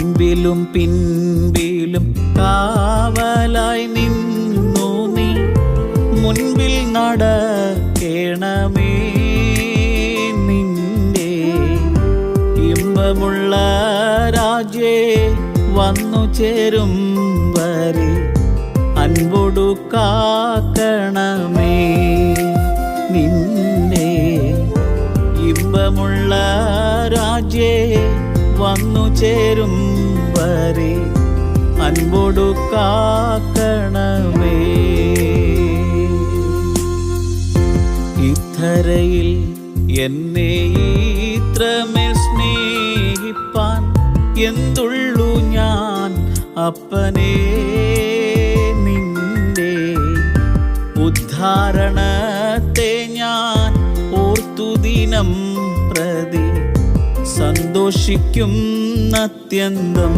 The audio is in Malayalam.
മുൻപിലും പിൻപിലും കാവലായി നിന്നു നീ. മുൻപിൽ നടക്കേണമേ നിന്റെ. ഇമ്പമുള്ള രാജേ വന്നു ചേരും വരെ അൻപൊടു കാക്കണമേ നിന്നെ. ഇമ്പമുള്ള രാജേ വന്നു ചേരും വരെ. അൻപൊടു കാക്കണമേ ഇത്തരയിൽ എന്നെ ഇത്രമേൽ സ്നേഹിപ്പാൻ എന്തുള്ളു ഞാൻ? അപ്പനേ നിന്റെ ഉദ്ധാരണത്തെ ഞാൻ ഓർത്തു ദിനം പ്രതി സന്തോഷിക്കും അത്യന്തം